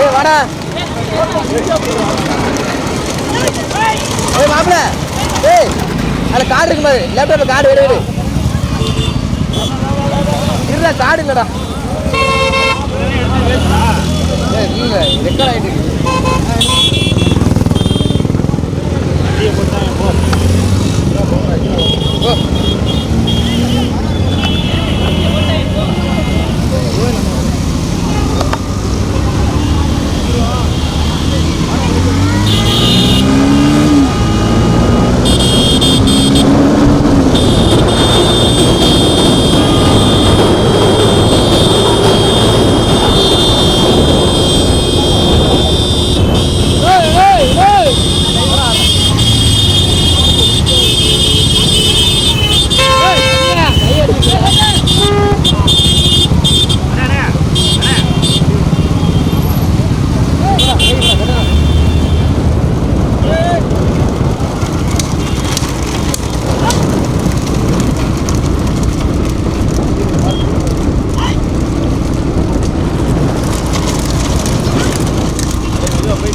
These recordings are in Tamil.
ஏய் வாடா ஏய் மாப்பிள ஏய் அதில் கார்டு இருக்கு பாரு லேப்டாப்ல கார்டு வேறு வேறு இல்ல கார்டு இல்லடா ஏய் இல்ல ரெக்கார்ட் ஆயிட்டு இருக்கு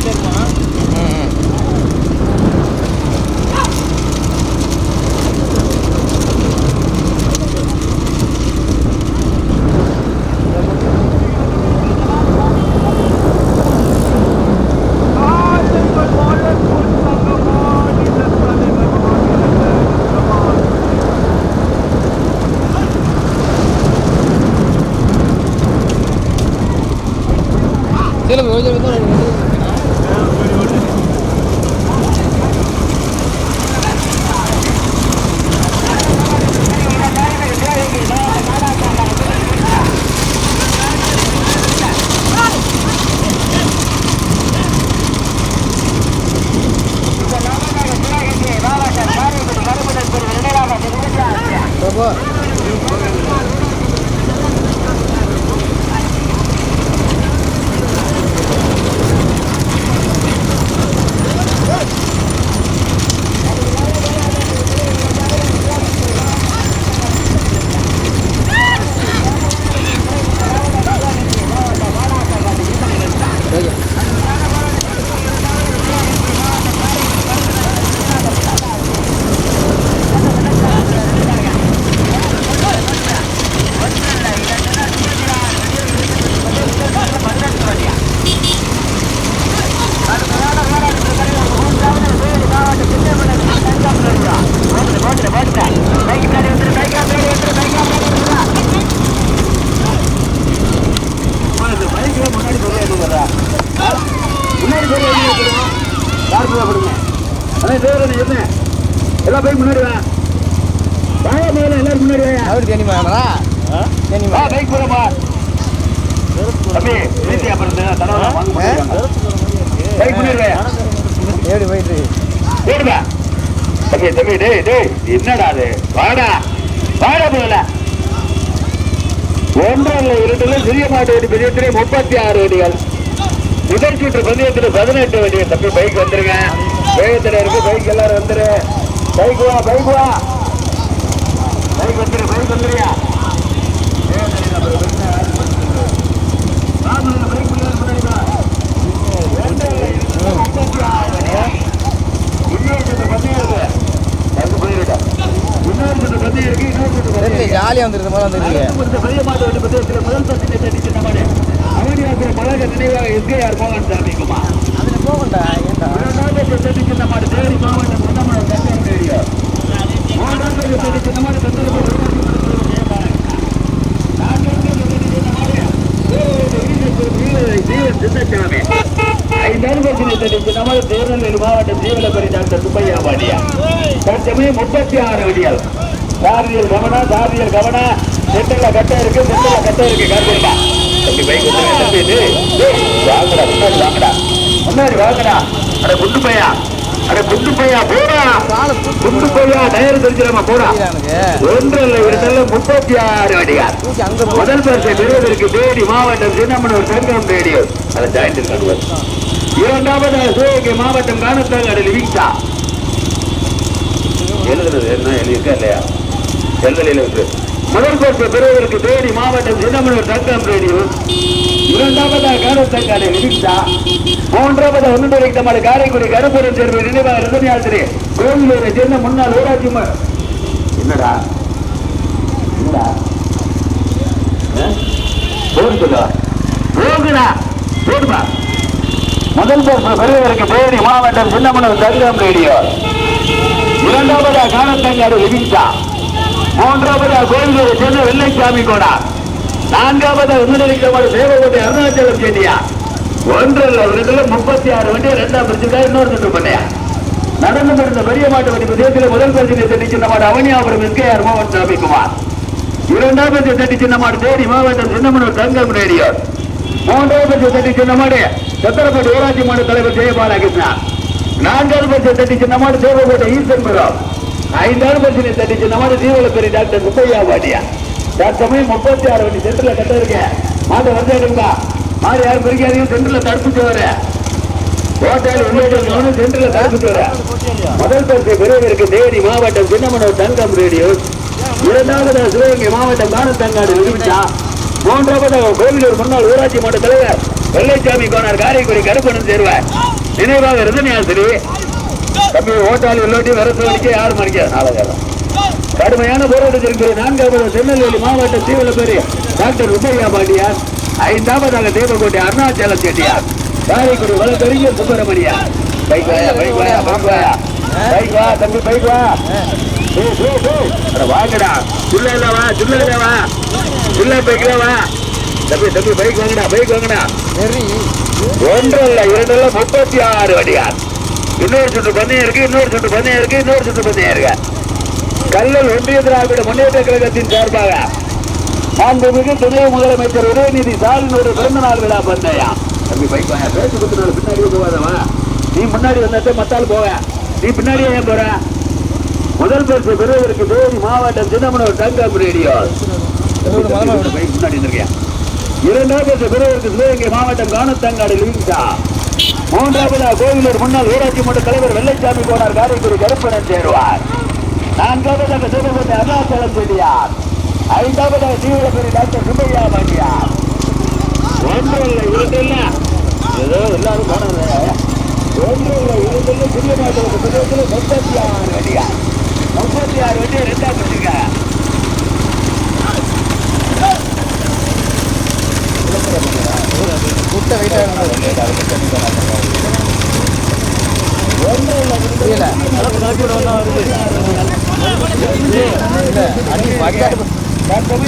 போயிட்டே இருப்பான் mo, sila mo. Apa? எல்லாம் போய் முன்னாடி வா வாயா மேல எல்லாரும் முன்னாடி வா பைக் போறப்பா தம்பி வீட்டு அப்புறம் தடவை பைக் போயிட்டு தம்பி தம்பி டேய் டேய் என்னடா அது? வாடா. வாடா போகல ஒன்றல்ல இரண்டுல சிறிய மாட்டு வண்டி முப்பத்தி ஆறு வண்டிகள். முதல் சுற்று பந்தயத்தில் பதினெட்டு வண்டிகள். தம்பி பைக் வந்துருங்க. வேகத்தில் இருக்கு பைக் எல்லாரும் வந்துரு. பைக் வா பைக் வா. பைக் வந்துரு பைக் வந்துருயா தெரியல ஜாலியாக வந்துருக்கு போல வந்துருக்கு அதில் போகண்டா ஏன்டா திருநெல்வேலி மாவட்டம் ஜீவனபுரி டாக்டர் சுப்பையா பாண்டியா தற்சமயம் முப்பத்தி ஆறு வடியால் சாரியல் கவனா சாரியல் கவனா சென்டர்ல கட்ட இருக்கு சென்டர்ல கட்ட இருக்கு காத்திருப்பா தம்பி பைக் வாங்கடா. முன்னாடி வாங்கடா வாங்கடா. அட குண்டு பையா. அட குண்டு பையா போடா. குண்டு பையா டயர் தெரிஞ்சிடாம போடா. எனக்கு ஒன்றல்ல இரண்டல்ல முப்பத்தி ஆறு வடியால் முதல் பரிசை பெறுவதற்கு தேடி மாவட்டம் சின்னமனூர் சங்கம் ரேடியோ அதை ஜாயின் இருக்காங்க இரண்டாவது சிவகங்கை மாவட்டம் காணத்தாங்காடு லிவிங்ஸா எழுதுறது என்ன? எழுதியிருக்கா இல்லையா? எழுதலையில் இருக்கு. முதல் பரிசு பெறுவதற்கு மாவட்டம் சின்னமனூர் தங்கம் ரேடியோ இரண்டாவதாக காணத்தாங்காடு லிவிங்ஸா மூன்றாவது ஒன்றுடைய நம்மள காரைக்குடி கருப்பூரம் சேர்வு நினைவாக ரசனியாசிரி கோவிலூரை சேர்ந்த முன்னாள் ஊராட்சி என்னடா? என்னடா? போடு சொல்லா போகுடா. போடுமா முதல் பரிசு பெறுவதற்கு தேனி மாவட்டம் சின்னமனூர் தங்கம் ரேடியோ. இரண்டாவதா காணத்தங்காடு விதித்தா மூன்றாவதா கோயிலூர் சேர்ந்த வெள்ளைச்சாமி கோடா. நான்காவதா உன்னடிக்கப்பட சேவகோட்டை அருணாச்சலம் சென்னியா ஒன்றல்ல ரெண்டுல முப்பத்தி ஆறு வண்டி ரெண்டாம் பிரிச்சுக்கா இன்னொரு சுற்று பண்ணையா? நடந்து முடிந்த பெரிய மாட்டு வண்டி தேசிய முதல் பரிசு தட்டி சின்ன மாடு அவனியாபுரம் எஸ்கேஆர் மோகன் சாமிக்குமார் இரண்டாம் பரிசு தட்டி சின்ன மாடு தேடி மாவட்டம் சின்னமனூர் தங்கம் ரேடியோ. மூன்றாவது பரிசு தட்டி சின்ன மாடு ஊராட்சி மாடு தலைவர் ஜெயபாலகிருஷ்ணன் நான்காவது பரிசு தட்டி சின்ன மாடு தேவகோட்டை ஈசன்புரம் ஐந்தாவது பரிசு தட்டி சின்ன மாடு பெரிய டாக்டர் முத்தையா பாட்டியா தற்சமயம் முப்பத்தி ஆறு வண்டி சென்டர்ல கட்ட இருக்கேன் மாடு வந்து எடுப்பா மாடு யாரும் பிரிக்காதையும் சென்டர்ல தடுப்பு வர கோட்டையில் சென்டர்ல தடுப்பு வர முதல் பரிசு பெறுவதற்கு தேனி மாவட்டம் சின்னமனூர் தங்கம் ரேடியோ. இரண்டாவது சிவகங்கை மாவட்டம் காணத்தங்காடு விடுவிச்சா மூன்றாவது கோவிலூர் முன்னாள் ஊராட்சி மன்ற தலைவர் வெள்ளைச்சாமி கோனார் காரைக்குடி கருப்பணம் சேர்வார் நினைவாக ரஜினியாசிரி தம்பி ஓட்டாளி உள்ளோட்டி வர சொல்லிக்க ஆறு மணிக்கு நாலாயிரம் கடுமையான போராட்டத்திற்கு நான்காவது திருநெல்வேலி மாவட்டம் தீவிரப்பேரி டாக்டர் உபையா பாண்டியார். ஐந்தாவதாக தேவக்கோட்டை அருணாச்சலம் செட்டியார். காரைக்குடி வழக்கறிஞர் சுப்பிரமணியா பைக் வாயா பைக் வாயா பைக் வாயா. பைக் வா தம்பி பைக் வா. வாங்கடா. சுள்ள இல்ல வா சுள்ள இல்ல வா. சுள்ள பைக்ல வா? தம்பி தம்பி பைக் வாங்கடா பைக் வாங்கடா. ஒன்று இல்ல இரண்டு இல்ல முப்பத்தி ஆறு வடிகால் இன்னொரு சுற்று பந்தயம் இருக்கு இன்னொரு சுற்று பந்தயம் இருக்கு இன்னொரு சுற்று பந்தயம் இருக்கு. கல்லல் ஒன்றிய திராவிட முன்னேற்ற கழகத்தின் சார்பாக மாண்புமிகு துணை முதலமைச்சர் உதயநிதி ஸ்டாலினோட பிறந்த நாள் விழா பந்தயம் தம்பி வாங்க. பேச்சு குத்துனால பின்னாடியே போகாதவா நீ முன்னாடி வந்தாத்தே மத்தால் போவ. நீ பின்னாடியே ஏன் போற? முதல் பரிசு பெறுவதற்கு தேனி மாவட்டம் சின்னமனூர் தங்கம் ரேடியோ. முன்னாடி இருந்திருக்கியா இரண்டாவது பரிசு பெறுவதற்கு சிவகங்கை மாவட்டம் காணத்தங்காடு லிவிங்ஸா மூன்றாவதா கோவிலூர் முன்னாள் ஊராட்சி மன்ற தலைவர் வெள்ளைச்சாமி கோனார் காரைக்குடி கருப்பணன் சேருவார். நான்காவதாக சிவகங்கை அருணாச்சலம் செட்டியார் ஐந்தாவதாக தீவிரப்பேரி டாக்டர் சுப்பையா பாண்டியார் ஒன்று இல்லை இரண்டு இல்லை ஏதோ எல்லாரும் போனது ஒன்று இல்லை இரண்டு இல்லை புதிய மாவட்ட பிரதேசத்தில் முப்பத்தி ஆறு வண்டியா முப்பத்தி ஆறு வண்டியை ரெண்டா பிடிச்சிருக்க முட்டை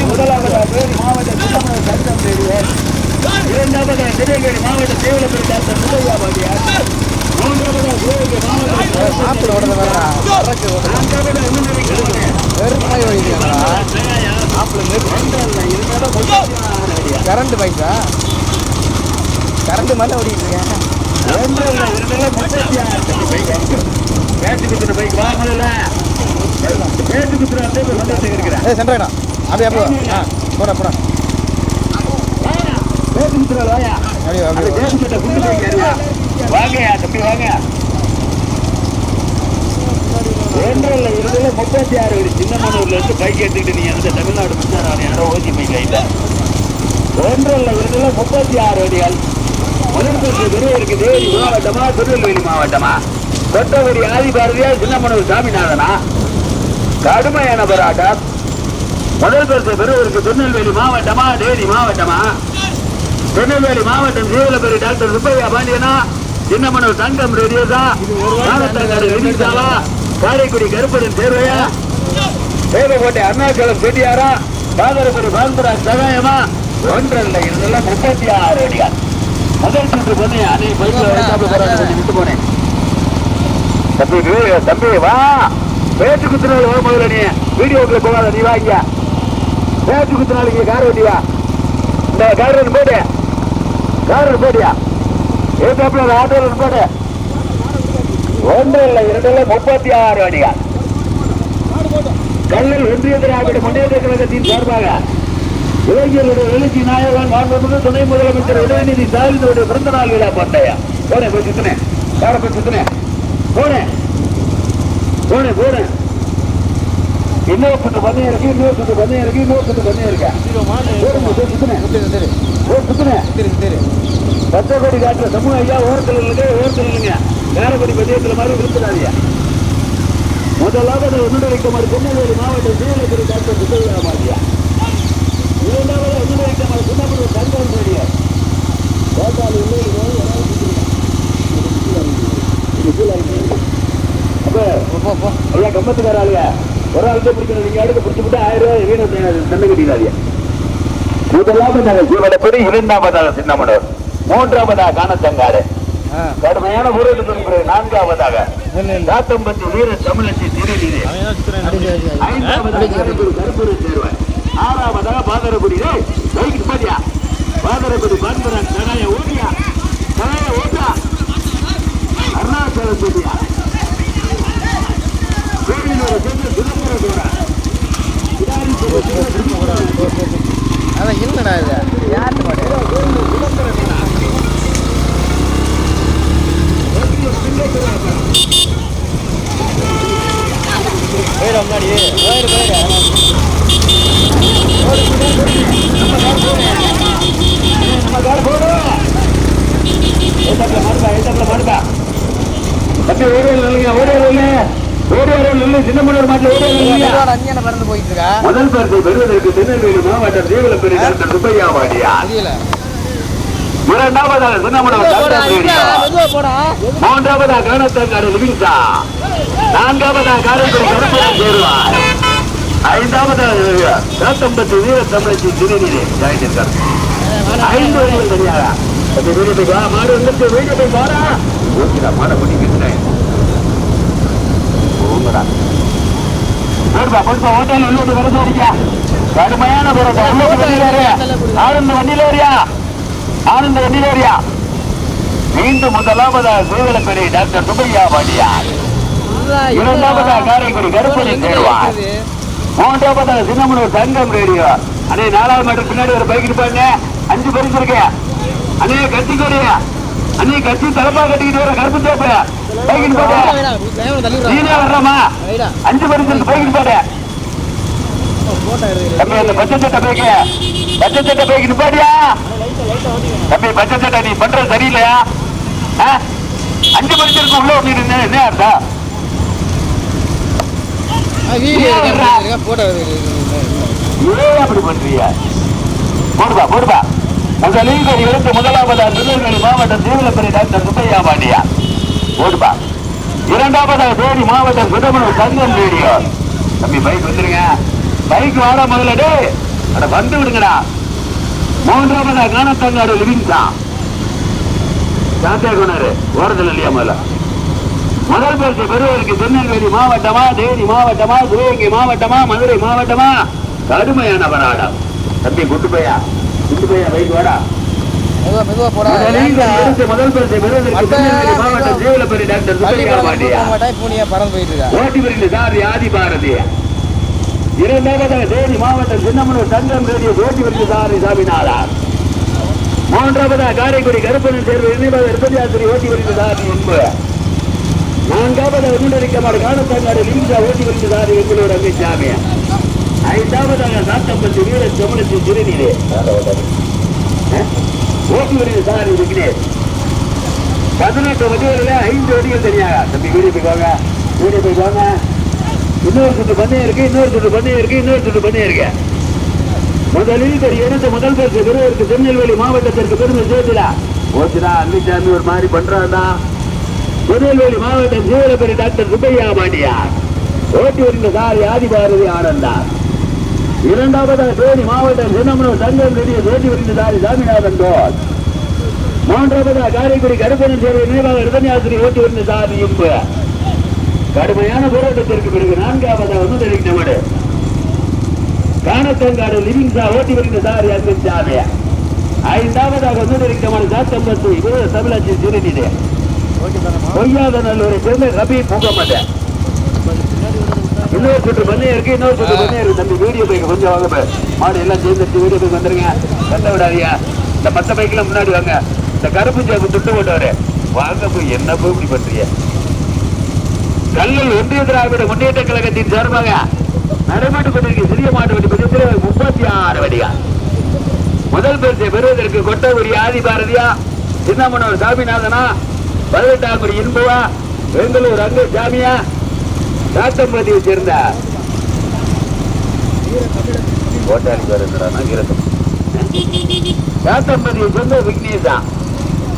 முதலாவதாக தேனி மாவட்ட சின்னமனூர் சட்டம் தேடியர் இரண்டாவதாக சிவகங்கை மாவட்ட தேவலப்பேரி டாக்டர் முத்தையா பாண்டியார் மூன்றாவதாக சிவகங்கை மாவட்ட மாப்பிள்ள ஓடுறது வேற வரக்கு ஓடுறது நான்காவதாக விருந்தினர்கள் வெறுப்பாய் ஓடிக்கிறாங்களா மாப்பிள்ள கரண்ட் பைக்கா கரண்ட் மாதிரி ஓடிட்டு இருக்கேன் ஏ சென்ட்ரா அப்படியே அப்படியே போடா போடா முப்பத்தி ஆறு சின்னமனூர்ல இருந்து பைக் எடுத்துக்கிட்டு நீ அந்த தமிழ்நாடு மின்சாரம் யாரோ ஓசி பைக் கையில. ஒன்றல்ல இருந்துல முப்பத்தி ஆறு அடிகள் முதற்கு பெரியவருக்கு தேவி மாவட்டமா? திருநெல்வேலி மாவட்டமா? கொத்தவரி ஆதிபாரதியா சின்னமனூர் சாமிநாதனா? கடுமையான போராட்டம். முதல் பரிசு பெறுவதற்கு திருநெல்வேலி மாவட்டமா தேனி மாவட்டமா? திருநெல்வேலி மாவட்டம் சீவலபெரி டாக்டர் சுப்பையா பாண்டியனா சின்னமனூர் தங்கம் ரெடியோசா நாகத்தங்காடு விதிசாவா காரைக்குடி கருப்பதன் தேர்வையா தேவக்கோட்டை அருணாச்சலம் செட்டியாரா பாதரபுரி பால்பராஜ் சகாயமா? ஒன்றல்ல இதெல்லாம் முப்பத்தி ஆறு அடியா முதல் சுற்று பண்ணி அன்னை பைக்ல விட்டு போனேன். தம்பி தம்பி வா. பேச்சு குத்துனால வா முதல்ல நீ. வீடியோக்குள்ள போகாத நீ வாங்கியா. பேச்சு குத்துனாலுக்கு கார் வண்டியா இந்த கார் ரெண்டு போடு. கார் ஒன்று போடியா? ஏத்தாப்புல ஆட்டோ ரெண்டு போடு. ஒன்று இல்லை இரண்டு இல்லை முப்பத்தி ஆறு அடியா கல்லில் ஒன்றிய திராவிட முன்னேற்ற கழகத்தின் சார்பாக இளைஞர்களுடைய எழுச்சி நாயகன் மாண்புமிகு துணை முதலமைச்சர் உதயநிதி ஸ்டாலினுடைய பிறந்த நாள் விழா பண்டையா. போனேன் போய் சுத்தினேன் காரை போய் சுத்தினேன் போனேன் போனேன் போனேன் இன்னொரு சுத்து பண்ணையம் இருக்கு இன்னொரு சுத்து பண்ணையம் இருக்கு இன்னொரு சுத்து பண்ணையம் இருக்கு போய் சுத்தினேன் சரி பச்சைக்கொடி காட்டுற சமூக ஐயா ஓரத்தில் இல்லைங்க ஓரத்தில் இல்லைங்க வேலைப்படி பந்தயத்தில் மாதிரி விருப்பதாதியா முதலாவது ஒன்றிணைக்குமாறு திருநெல்வேலி மாவட்டம் சீலப்படி டாக்டர் சுத்தவியாமாதியா இரண்டாவது ஒன்றிணைக்குமாறு சுண்ணாம்பு தங்கம் ரேடியோ கோட்டாளி இல்லை. அப்ப ஐயா கம்பத்துக்கார ஆளுங்க ஒரு ஆளுக்கு பிடிக்கணும். நீங்க அடுத்து பிடிச்சு விட்டு ஆயிரம் ரூபாய் வீணம் தண்டை கட்டிடாதியா முதலாவதாக ஜீவனப்படி இரண்டாவதாக சின்னமனூர். மூன்றாவதாக காணத்தங்காடு. கடுமையான பிறகு நான்காவதாக காத்தம்பட்டி வீர தமிழச்சி சேர்வாய் ஆறாவதாக பாதரகுடி டேய், பைக்கு நிப்பாட்டியா பாதரகுடி பான்பரான் கடாய ஓட்டியா கடாய ஓட்டா அருணாச்சலம் சொல்லியா கோவிலூர் சேர்ந்து சுதந்திர தூரா கிடாரி அதான் இல்லைடா இது யார்கிட்ட மாட்டேன் போயிடும் முன்னாடி போயிடு போயிடு நம்ம கார் போடு ஏத்தாப்புல மாடுபா ஏத்தாப்புல மாடுபா தம்பி ஓடியல் இல்லைங்க ஓடியல் இல்லை ஓடியல் இல்லை சின்னமனூர் மாட்டில் ஓடியல் இல்லையா அஞ்சான பறந்து போயிட்டு இருக்கா முதல் பரிசை பெறுவதற்கு திருநெல்வேலி மாவட்டம் தீவிரப்பேரி டாக்டர் சுப்பையா வாடியா தெரியல போடா மூன்றாவதாக காணத்தங்காடு லிவிங்ஸா நான்காவதாக காரைக்குடி கருப்பூரம் சேருவார். ஐந்தாவதாக காத்தம்பத்து வீர தமிழச்சி திருநீரே. ஜாயிட்டிருக்கார் ஐந்து வரையில் தெரியாத அந்த வீடு வா மாடு வந்துட்டு வீடு போய் வாடா. ஓகேடா மாடை பிடிக்கிறேன் ஓங்கடா போடுப்பா போடுப்பா ஓட்டையில் உள்ளோட்டு வர சொல்லியா கடுமையான போராட்டம் வண்டியில ஏறியா? ஆனந்த ஏறியா மீண்டும் முதலாவதாக சேவலப்பேரி டாக்டர் சுப்பையா வாடியார். இரண்டாவதாக காரைக்குடி கருப்பணி தேர்வார் மூன்றாவதாக சின்னமனூர் தங்கம் ரேடியோ. அண்ணே நாலாவது மீட்டர் பின்னாடி ஒரு பைக் இருப்பாங்க அஞ்சு பரிசு இருக்கு அண்ணே கட்சி கொடி. அண்ணே கட்சி தலப்பா கட்டிக்கிட்டு வர கருப்பு சேப்பு பைக் போட்டு நீனே வர்றமா அஞ்சு பரிசு பைக் போட்டு பச்சை சட்டை பைக்கு பச்சை சட்டை பைக் நிப்பாடியா தம்பி பச்சை சட்டை நீ பண்றது சரியில்லையா? அஞ்சு பரிசு இருக்கு உள்ள ஒண்ணு என்ன அர்த்தம்? ஏன் அப்படி பண்றீங்க? போடுப்பா போடுப்பா. முதலில் எழுத்து முதலாவதா திருநெல்வேலி மாவட்டம் தீவிரப்பெரிய டாக்டர் சுப்பையா பாண்டியா. போடுப்பா. இரண்டாவதாக தேனி மாவட்டம் சுதமனூர் சங்கம் தம்பி பைக் வந்துருங்க. பைக் வாடா முதல்ல டே அட வந்து விடுங்கடா. மூன்றாவதா காணத்தங்காடு லிவிங்ஸா? சாத்தியா கொண்டாரு. ஓரத்தில் இல்லையா முதல்ல? முதல் பரிசு பெறுவதற்கு திருநெல்வேலி மாவட்டமா தேனி மாவட்டமா சிவகங்கை மாவட்டமா மதுரை மாவட்டமா? கடுமையான போராட்டம். தம்பி குட்டு பையா? குட்டு பையா பைக் வாடா. முதல் பரிசை பெறுவதற்கு மாவட்டம் ஜீவலப்பரி டாக்டர் சுப்பையா பாண்டியா ஓட்டி பிரிந்து சாரி ஆதி பாரதி இரண்டாவதாக தேனி மாவட்டம் சின்னமனூர் தங்கம் ரேடியோ ஓட்டி பிரிந்து சாரி சாமிநாதா மூன்றாவதாக காரைக்குடி கருப்பணன் தேர்வு இணைவாக இருபத்தி ஓட்டி பிரிந்து சாரி என்பு. நான்காவதாக முன்னறிக்கமாடு காணத்தங்காடு லிங்கா ஓட்டி பிரிந்து சாரி எங்களோட அமித்சாமி. ஐந்தாவதாக சாத்தம்பட்டி வீர தமிழச்சி திருநீரே ஓட்டி பிரிந்து சாரி விக்னேஷ். பதினெட்டு வண்டிகளில் ஐந்து வடிகள் தனியாக. தம்பி வீடு போய் வாங்க வீடியோ போய் வாங்க இன்னொரு சுட்டு பண்ணையம் இருக்கு இன்னொரு சுட்டு பண்ணையம் இருக்கு இன்னொரு சுட்டு பண்ணையம் இருக்கு முதலில் இணைந்த முதல் பரிசு பெறுவதற்கு திருநெல்வேலி மாவட்டத்திற்கு பெருமை சேர்த்துடா ஓச்சுடா அன்னிச்சாமி ஒரு மாதிரி பண்றாடா திருநெல்வேலி மாவட்டம் சீவலப்பெரி டாக்டர் சுப்பையா பாண்டியார். ஓட்டி வருகின்ற சாரி ஆதி பாரதி ஆனந்தார். இரண்டாவதாக தேனி மாவட்டம் சின்னமனூர் சங்கம் ரெடியை ஓட்டி வருகின்ற சாரி சாமிநாதன் தோல். மூன்றாவதாக காரைக்குடி கருப்பணன் சேவை நினைவாக இருதன்யாசிரி ஓட்டி வருகின்ற சாரி இம்பு. கடுமையான போராட்டத்திற்கு பிறகு நான்காவதாக வந்து தெரிவித்த காணத்தங்காடு லிவிங்ஸா ஓட்டி வருகின்ற சாரி அன்பின் சாமி ஐந்தாவதாக வந்து தெரிவித்த சாத்தம்பத்து இவர தமிழாட்சி திருநிதி. பொய்யாத நல்லூரை சேர்ந்த ரபி பூங்கமட்ட இன்னொரு சுற்று பண்ணையம் இருக்கு இன்னொரு சுற்று பண்ணையம் இருக்கு. தம்பி வீடியோ பைக் கொஞ்சம் வாங்க மாடு எல்லாம் சேர்ந்துட்டு வீடியோ பைக் வந்துருங்க. கத்த விடாதியா இந்த பத்த பைக்கெல்லாம் முன்னாடி வாங்க. இந்த கருப்பு சேப்பு துட்டு போட்டவரு வாங்க போய் என்ன போய் இப்படி பண்றீங்க? கல்லல் ஒன்றிய திராவிட முன்னேற்ற கழகத்தின் சார்பாக நடைபெற்றுக் கொண்டிருக்க சிறிய மாட்டு வண்டி பந்தயத்தில் முப்பத்தி ஆறு வடியா முதல் பரிசை பெறுவதற்கு கொட்டகுடி ஆதி பாரதியா சின்னமனூர் சாமிநாதனா பதினெட்டாங்குடி இன்புவா பெங்களூர் அங்கு சாமியா சாத்தம்பதியை சேர்ந்த கோட்டாளி பேர் என்னடா சாத்தம்பதியை சேர்ந்த விக்னேஷா.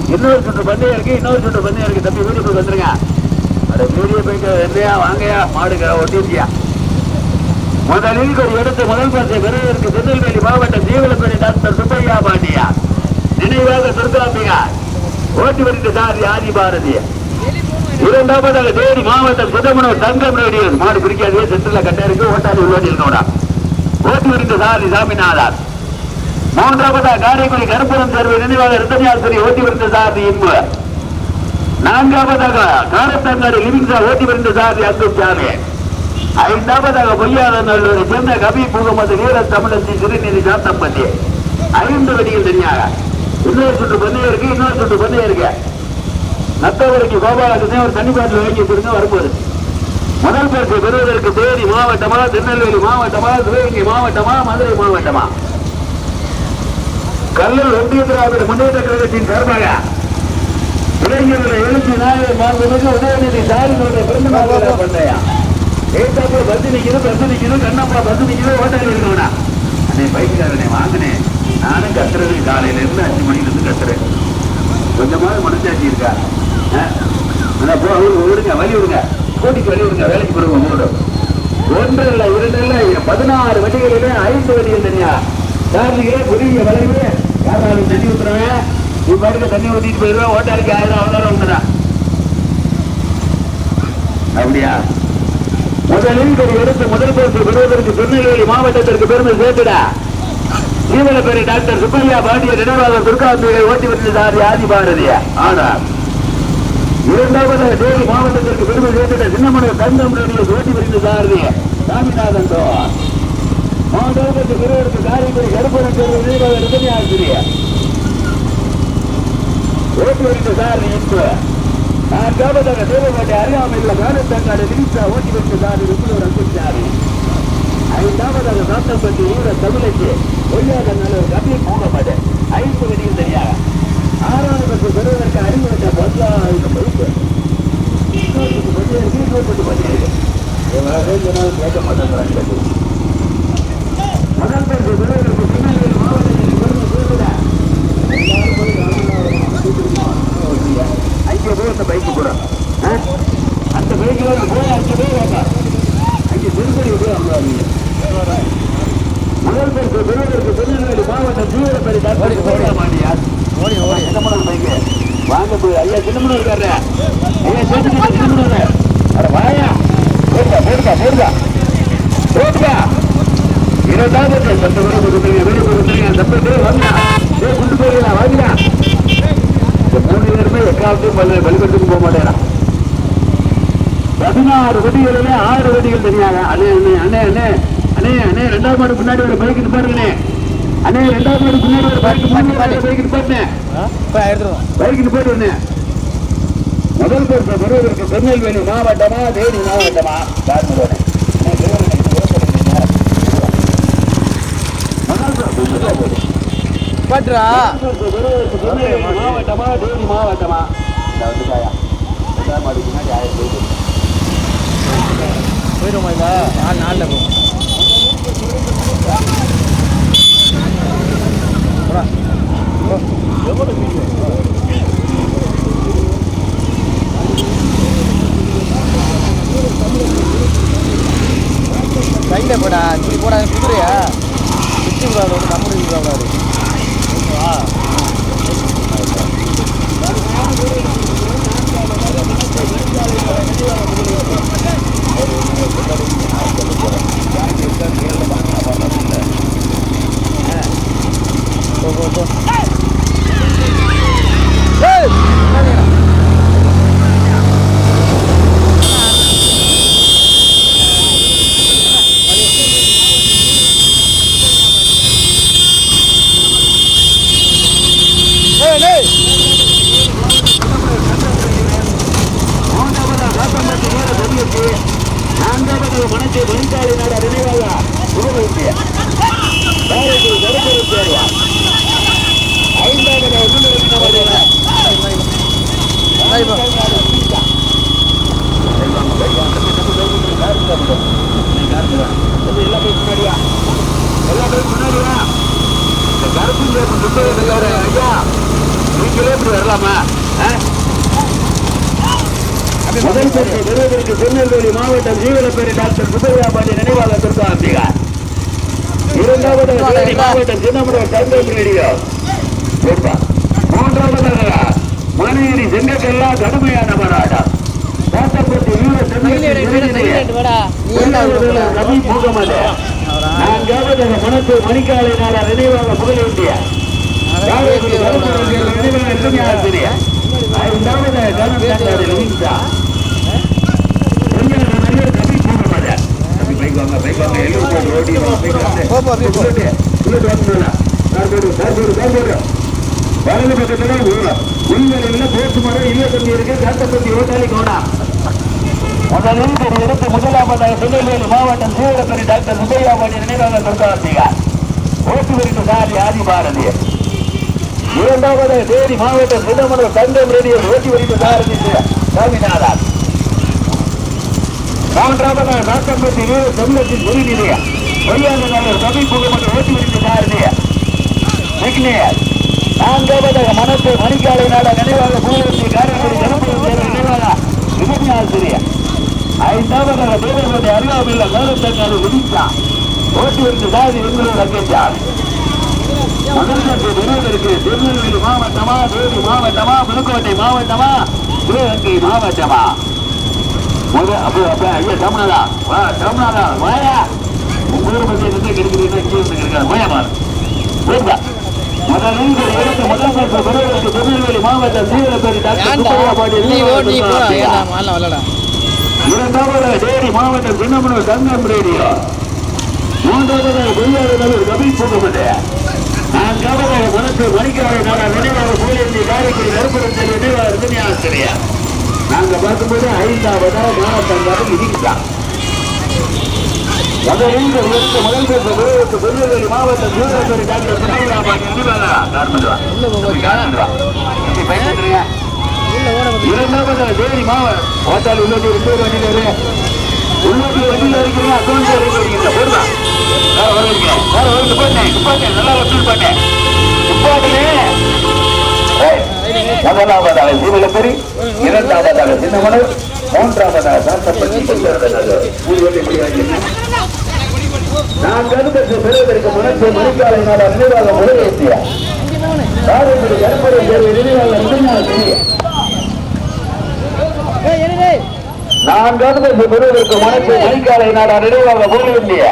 இன்னொரு சுற்று பந்தயம் இருக்கு இன்னொரு சுற்று பந்தயம் இருக்கு தம்பி வீட்டுக்கு வந்துருங்க அட வீடியோ போயிட்டு என்னையா வாங்கயா மாடுங்க ஒட்டிருக்கியா முதலில் ஒரு இடத்து முதல் பரிசை பெறுவதற்கு திருநெல்வேலி மாவட்டம் ஜீவனப்பேரி டாக்டர் சுப்பையா பாண்டியா. நினைவாக துர்காம்பிகா ஓட்டி வருகிற சாரி ஆதி பாரதி இரண்டாவதாக தேனி மாவட்டம் சுதமனூர் தங்கம் ரேடியோ மாடு பிடிக்காதே சென்றில் கட்ட இருக்கு ஓட்டாது உள்ளோடி இருக்கோடா ஓட்டி வருகிற சாரி சாமிநாதன் மூன்றாவதாக காரைக்குடி கருப்புரம் தேர்வு நினைவாக ரத்தனியாசிரி ஓட்டி வருகிற சாரி இன்பு. நான்காவதாக காரத்தங்காடு லிவிங்ஸா ஓட்டி வருகிற சாதி அங்கு சாமி. ஐந்தாவதாக பொய்யாத நல்லூரை சேர்ந்த கபி முகமது வீர தமிழச்சி சிறுநீதி சாத்தம்பட்டி. ஐந்து வடிகள் தனியாக. இன்னொரு சுற்று பந்தயம் இருக்கு இன்னொரு சுற்று பந்தயம் இருக்கு. நத்தவரைக்கு கோபாலகிருஷ்ணன் ஒரு தனிப்பாட்டில் வாங்கி கொடுங்க வரும்போது முதல் பரிசு பெறுவதற்கு தேனி மாவட்டமா திருநெல்வேலி மாவட்டமா சிவகங்கை மாவட்டமா மதுரை மாவட்டமா? கல்லூர் ஒன்றிய திராவிட முன்னேற்ற கழகத்தின் சார்பாக இளைஞர்களை எழுச்சி நாயகர் மாண்புமிகு உதயநிதி ஸ்டாலினுடைய பிறந்த நாள் விழா பந்தயா ஏத்தாப்புல பஸ் நிற்கணும் பஸ் நிக்குது கண்ணப்பா பஸ் நிற்கணும் ஓட்டாளி இருக்கணும்னா அண்ணே பைக்காரனே வாங்கினேன் நானும் கத்துறது காலையில இருந்து அஞ்சு மணில இருந்து கத்துறேன். கொஞ்சமாவது மனசாட்சி இருக்கா? ஆ? போ விடுங்க, விடுங்க வழி விடுங்க. கூட்டிக்கு வழி விடுங்க வேலைக்கு போடுவோம் மூடு ஒன்று இல்ல இரண்டு இல்ல பதினாறு வண்டிகளிலே ஐந்து வண்டிகள் தனியா. சார்ஜிகளே குருவிய வளைவு யாராலும் தண்ணி ஊத்துறவன்? பாட்டுக்கு தண்ணி ஊற்றிட்டு போயிடுவேன் ஓட்டாளிக்கு ஆயிரம் அவ்வளோ வந்துடா அப்படியா முதலில் ஒரு எடுத்து முதல் பரிசு பெறுவதற்கு திருநெல்வேலி மாவட்டத்திற்கு பெருமை சேர்த்துடா ஜீவனப்பேரி டாக்டர் சுப்பையா பாண்டிய நினைவாக துர்காம்பிகை ஓட்டி வந்ததார் ஆதி பாரதிய ஆனா இரண்டாவது தேவி மாவட்டத்திற்கு பெருமை சேர்த்துட சின்னமனை தங்கம் ரேடியோ ஓட்டி வருகிறார் சாமிநாதன் தோர் மாவட்டத்திற்கு பெறுவதற்கு காரைக்குடி கருப்பணம் தேர்வு நினைவாக ரஜினி ஆசிரியர் ஓட்டுவரின் வருகிற சார் இன்பு நான்காவதாக தேவகோட்டை அருகாமையில் காலத்தங்காடு விரிசா ஓட்டி வருகிற சார் விப்புலூர் அங்குச்சாரி ஐந்தாவதாக சாத்தப்பட்டி ஊர தமிழச்சி ஒய்யாக நல்லூர் கபி போகப்படு ஐந்து வழியில் தெரியாக ஆறாவது பெறுவதற்கு அறிமுகத்தை பதினாறு பைப்பு இன்னொருக்கு பதினேழு இன்னொருக்கு பதினேழு. கேட்க மாட்டேங்கிறாங்க. முதல் பரிசு பெறுவதற்கு திருநெல்வேலி மாவட்டத்தில் பெருமை சேர்ந்துடா அங்கே போய் அந்த பைக்கு கூட அந்த பைக்கில் போய் அங்கே போய் வேண்டாம் அங்கே திருப்பதி போய் அங்கே முதல் பரிசு பெருவதற்கு திருநெல்வேலி மாவட்டம் ஜீவனப்படி டாக்டர் போட மாட்டியா ஓடி ஓடி சின்னமனூர் பைக்கு வாங்க போய் ஐயா சின்னமனூர் இருக்காரு ஐயா சேர்த்துக்கிட்ட சின்னமனூர் அட வாயா போடுதா போடுதா போடுதா போடுதா இருபதாவது சத்த வரை கொடுத்துருங்க வெளியே கொடுத்துருங்க தப்பு வாங்க ஏ கொண்டு போயிருந்தா வாங்கினா இந்த மூணு பேருமே எக்காலத்தையும் பள்ளிக்கூடத்துக்கு போக மாட்டேங்கிறான். பதினாறு வண்டிகளுமே ஆறு வண்டிகள் தெரியாங்க அண்ணே அண்ணே அண்ணே அண்ணே அண்ணே அண்ணே ரெண்டாவது மாடு பின்னாடி ஒரு பைக் நிப்பாருங்கண்ணே அண்ணே ரெண்டாவது மாடு பின்னாடி ஒரு பைக் நிப்பாட்டு பைக் எடுத்துருவோம். பைக் ஒண்ணு முதல் பரிசு பெறுவதற்கு திருநெல்வேலி மாவட்டமா தேனி மாவட்டமா? காரணம் பாட்டுரா மாவட்டமா மாவட்டமா இந்த வந்து நாலு நாளில் போகும் போடா. போ. கையில் போடா இப்படி போடா குதிரையா சுற்றி விடாது நம்ம விடாது ஓகேவா போ போ போ ஏய் என்னடா ஏய் டேய் மனசு மணிக்காலை நாடு நினைவாக காரைக்குடி கருப்பூர் தேர்வா? ஐந்தாவது எல்லாம் முன்னாடியா? எல்லாம் முன்னாடியா? இந்த கருப்பு ஐயா நீங்களே இப்படி வரலாமா? முதல் பரிசு பெறுவதற்கு திருநெல்வேலி மாவட்டம் ஜீவனப்பேரி டாக்டர் சுப்பையா பாண்டி நினைவாக திருத்தாம்பிகா இரண்டாவது மாவட்டம் சின்னமனூர் தந்தை ரேடியோ. மூன்றாவதாக செங்கக்கல்லா கடுமையான போராட்டம். கோட்டப்பட்டி வீர செங்கல் ரவி முகமது நான்காவது மனசு மணிக்காலை நாள நினைவாக ஐந்தாவது கனந்தாடு லவிந்தா கொஞ்சம் நல்ல ரவி முகமது தம்பி பைக் வாங்க பைக் வாங்க எழுபது கோடி ஓடி பைக் வாங்க போ, போ, போ. வலது பக்கத்துல உள்வெளியில போட்டு மரம் இல்ல தம்பி இருக்கு காட்டப்பட்டி ஓட்டாளி கோடா முதலில் ஒரு முதலாவதாக திருநெல்வேலி மாவட்டம் சீவரப்பரி டாக்டர் சுப்பையாபாடி நினைவாக கொடுத்தார்த்திகா ஓட்டு வரிக்கு சாரி ஆதி பாரதி இரண்டாவது தேனி மாவட்டம் சிதம்பரம் தங்கம் ரேடியோ ஓட்டு வரிக்கு சாரதி சாமிநாதன் மூன்றாவதாக நாட்டம்பட்டி வீர தமிழத்தின் உரிநிலைய பொய்யாளர் ரவி புகமன் ஓட்டு வரிக்கு சாரதி விக்னேயர் நான்காவதாக மனசு மணிக்காலை நினைவாக பூவத்தி காரைக்குடி கருப்பூர் நினைவாக விபத்தி ஆசிரியர் ஐந்தாவதாக தேவனுடைய அருகாமையில் மேலத்தங்காடு விதித்தா ஓட்டு வந்து சாதி எங்களோட அங்கேஜார் முதல்வருக்கு விருதுக்கு திருநெல்வேலி மாவட்டமா தேனி மாவட்டமா புதுக்கோட்டை மாவட்டமா சிவகங்கை மாவட்டமா. முத அப்போ அப்ப ஐயா தமிழ்நாடா வா தமிழ்நாடா வாயா உங்க ஊர் பத்தி எங்க கிடைக்கிறீங்கன்னா இங்கே இருந்து கிடைக்காது வாயா முதலில் முதல் பரிசு பெறுவதற்கு திருநெல்வேலி மாவட்டம் டாக்டர் நினைவாக இரண்டாவது தேனி மாவட்டம் சின்னமனூர் தங்கம் ரேடியோ மூன்றாவது கொய்யாளர் கபில் பூகமது நான்காவது மனசு மணிக்கார நாடா நினைவாக போலிருந்து காரைக்குடி கருப்பரத்தில் நினைவாக இருந்து ஆசிரியர் நாங்க பார்க்கும்போது ஐந்தாவதாக மாவட்டங்காடு இருக்கிறார் முதலில் முதல் பேச திருநெல்வேலி மாவட்டம் சீவரப்பேரி டாக்டர் இரண்டாவது தேனி மாவட்டம். ஓட்டாளி உள்ளது ரெண்டு பேர் வண்டியில உள்ளது வண்டியில அக்கௌண்ட் இருக்கிறீங்க போடுவா வேற வருவீங்க வேற போட்டேன். நல்லா வசூல் பண்ணேன். துப்பாட்டிலே முதலாவதாக சீவலப்பெரி இரண்டாவதாக சின்னமனூர் மூன்றாவதாக சாத்தப்பட்டி நான் கருத்து பெறுவதற்கு முன்னே மணிக்காலை நாள் நினைவாக முறையேற்றிய. கருப்பரை தேர்வு நினைவாக நான் கருத்து பெறுவதற்கு மணிக்காலை நினைவாக போக வேண்டிய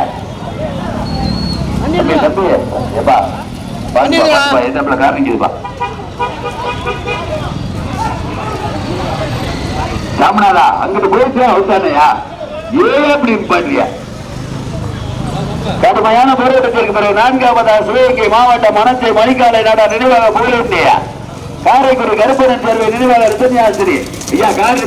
வண்டி தம்பி. தம்பி எத்தப்பல காமிக்குதுப்பா. ராமநாதா அங்கிட்டு போயிட்டு அவசானையா ஏன் அப்படி பாட்டியா கடுமையான போராட்டத்திற்கு பிறகு நான்காவது சிவகங்கை மாவட்ட மனத்தை மணிக்காலை நாடா நினைவாக போயிருந்தேயா காரைக்குடி கருப்பணன் சேர்வை நினைவாக ரிசன்யாசிரி ஐயா கார்